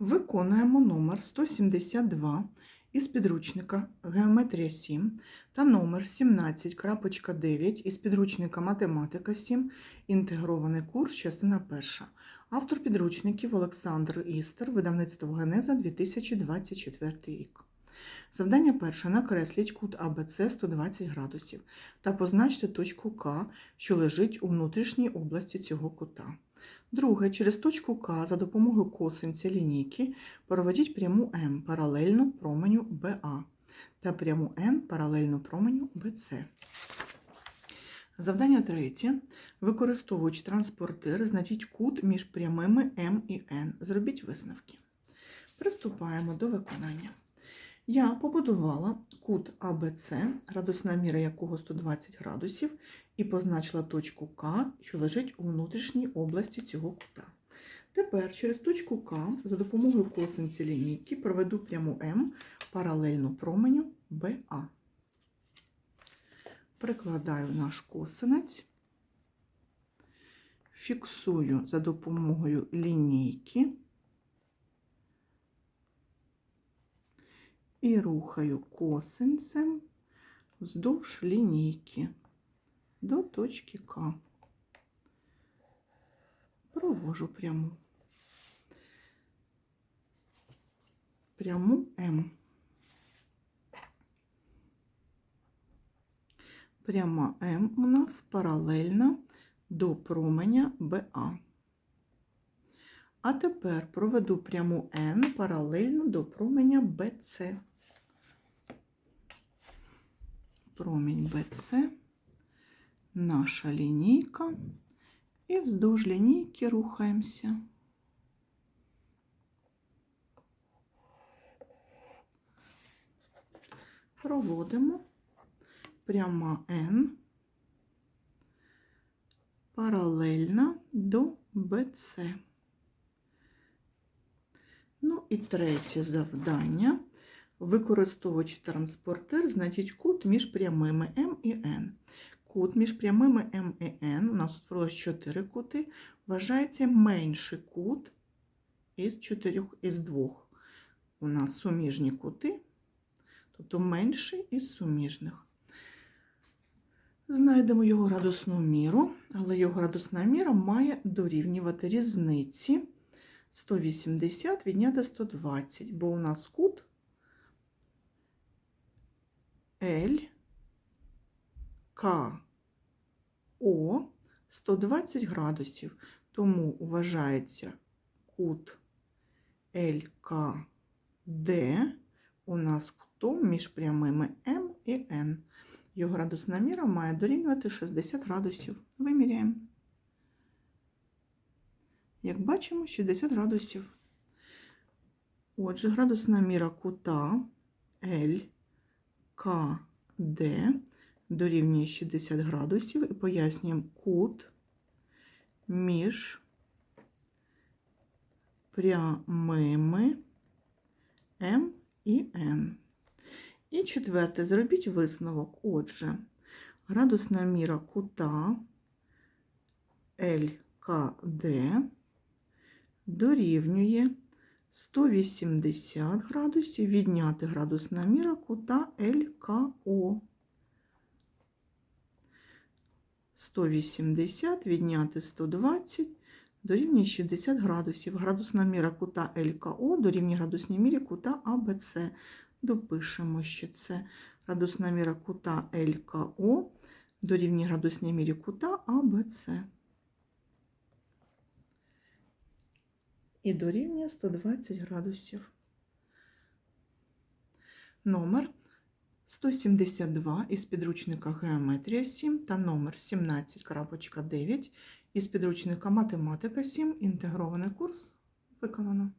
Виконуємо номер 172 із підручника Геометрія 7 та номер 17.9 із підручника Математика 7. Інтегрований курс, частина 1. Автор підручників Олександр Істер, видавництво Генеза 2024 рік. Завдання перше. Накресліть кут АБЦ 120 градусів та позначте точку К, що лежить у внутрішній області цього кута. Друге, через точку К за допомогою косинця лінійки проведіть пряму М паралельну променю БА та пряму Н паралельну променю БЦ. Завдання третє. Використовуючи транспортир, знайдіть кут між прямими М і Н. Зробіть висновки. Приступаємо до виконання. Я побудувала кут АБЦ, градусна міра якого 120 градусів, і позначила точку К, що лежить у внутрішній області цього кута. Тепер через точку К за допомогою косинця лінійки проведу пряму М паралельну променю БА. Прикладаю наш косинець, фіксую за допомогою лінійки і рухаю косинцем вздовж лінійки до точки К. Провожу пряму. Пряму М. Пряма М у нас паралельна до променя БА. А тепер проведу пряму N паралельно до променя БЦ. Промінь БЦ, наша лінійка, і вздовж лінійки рухаємося. Проводимо пряма N паралельна до БЦ. Ну і третє завдання. Використовуючи транспортер, знайдіть кут між прямими М і Н. Кут між прямими М і Н, у нас утворилось 4 кути, вважається менший кут із 4 із 2. У нас суміжні кути, тобто менший із суміжних. Знайдемо його градусну міру, але його градусна міра має дорівнювати різниці 180 відняти 120, бо у нас кут L, К, О 120 градусів, тому вважається кут ЛКД у нас кутом між прямими М і Н. Його градусна міра має дорівнювати 60 градусів. Виміряємо. Як бачимо, 60 градусів. Отже, градусна міра кута ЛКД дорівнює 60 градусів і пояснюємо кут між прямими М і Н. І четверте, зробіть висновок. Отже, градусна міра кута ЛКД дорівнює 180 градусів відняти градусна міра кута ЛКО. 180 відняти 120 дорівнює 60 градусів. Градусна міра кута ЛКО дорівнює градусній мірі кута АБЦ. Допишемо, що це градусна міра кута ЛКО дорівнює градусній мірі кута АБЦ. І дорівнює 120 градусів. Номер 172 із підручника Геометрія 7 та номер 17.9 із підручника Математика 7. Інтегрований курс виконано.